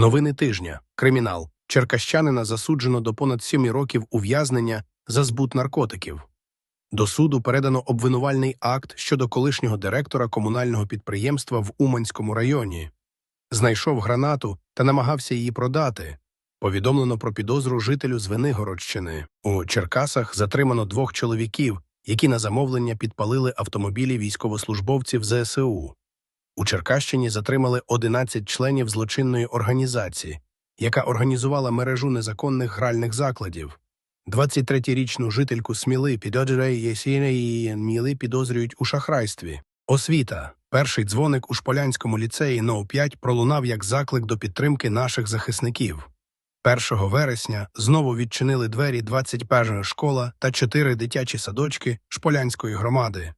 Новини тижня. Кримінал. Черкащанина засуджено до понад сіми років ув'язнення за збут наркотиків. До суду передано обвинувальний акт щодо колишнього директора комунального підприємства в Уманському районі. Знайшов гранату та намагався її продати. Повідомлено про підозру жителю з Венигородщини. У Черкасах затримано двох чоловіків, які на замовлення підпалили автомобілі військовослужбовців ЗСУ. У Черкащині затримали 11 членів злочинної організації, яка організувала мережу незаконних гральних закладів. 23-річну жительку Сміли підозрює Міли підозрюють у шахрайстві. Освіта. Перший дзвоник у Шполянському ліцеї НОУ 5 пролунав як заклик до підтримки наших захисників. 1 вересня знову відчинили двері 21 школа та 4 дитячі садочки Шполянської громади.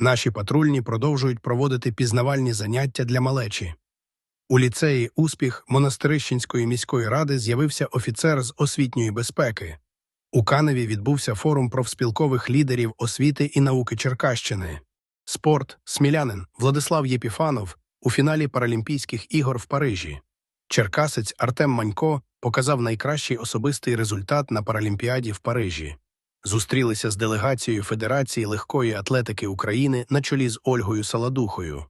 Наші патрульні продовжують проводити пізнавальні заняття для малечі. У ліцеї Успіх Монастирищенської міської ради з'явився офіцер з освітньої безпеки. У Каневі відбувся форум профспілкових лідерів освіти і науки Черкащини. Спорт, смілянин Владислав Єпіфанов у фіналі Паралімпійських ігор в Парижі. Черкасець Артем Манько показав найкращий особистий результат на Паралімпіаді в Парижі. Зустрілися з делегацією Федерації легкої атлетики України на чолі з Ольгою Саладухою.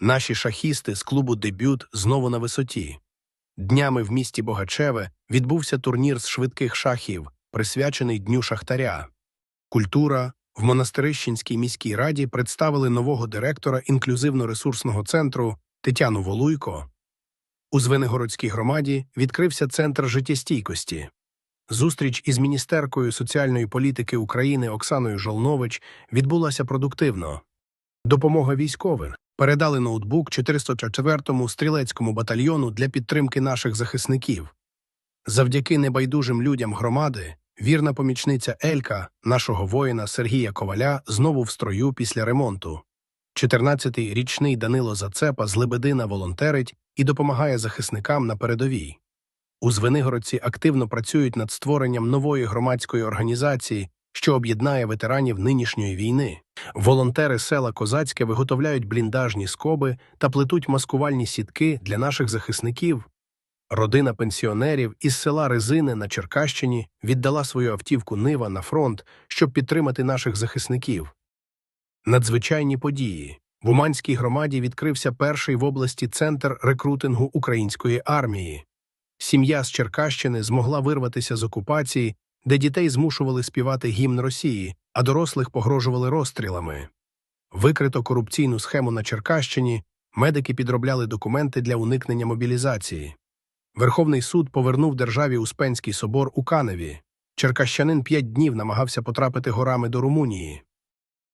Наші шахісти з клубу Дебют знову на висоті. Днями в місті Богачеве відбувся турнір з швидких шахів, присвячений Дню Шахтаря. Культура в Монастирищенській міській раді представили нового директора інклюзивно-ресурсного центру Тетяну Волуйко. У Звенигородській громаді відкрився центр життєстійкості. Зустріч із міністеркою соціальної політики України Оксаною Жолнович відбулася продуктивно. Допомога військовим передали ноутбук 404-му стрілецькому батальйону для підтримки наших захисників. Завдяки небайдужим людям громади, вірна помічниця Елька, нашого воїна Сергія Коваля, знову в строю після ремонту. 14-й річний Данило Зацепа з Лебедина волонтерить і допомагає захисникам на передовій. У Звенигородці активно працюють над створенням нової громадської організації, що об'єднає ветеранів нинішньої війни. Волонтери села Козацьке виготовляють бліндажні скоби та плетуть маскувальні сітки для наших захисників. Родина пенсіонерів із села Резини на Черкащині віддала свою автівку Нива на фронт, щоб підтримати наших захисників. Надзвичайні події. В Уманській громаді відкрився перший в області центр рекрутингу української армії. Сім'я з Черкащини змогла вирватися з окупації, де дітей змушували співати гімн Росії, а дорослих погрожували розстрілами. Викрито корупційну схему на Черкащині, медики підробляли документи для уникнення мобілізації. Верховний суд повернув державі Успенський собор у Каневі. Черкащанин п'ять днів намагався потрапити горами до Румунії.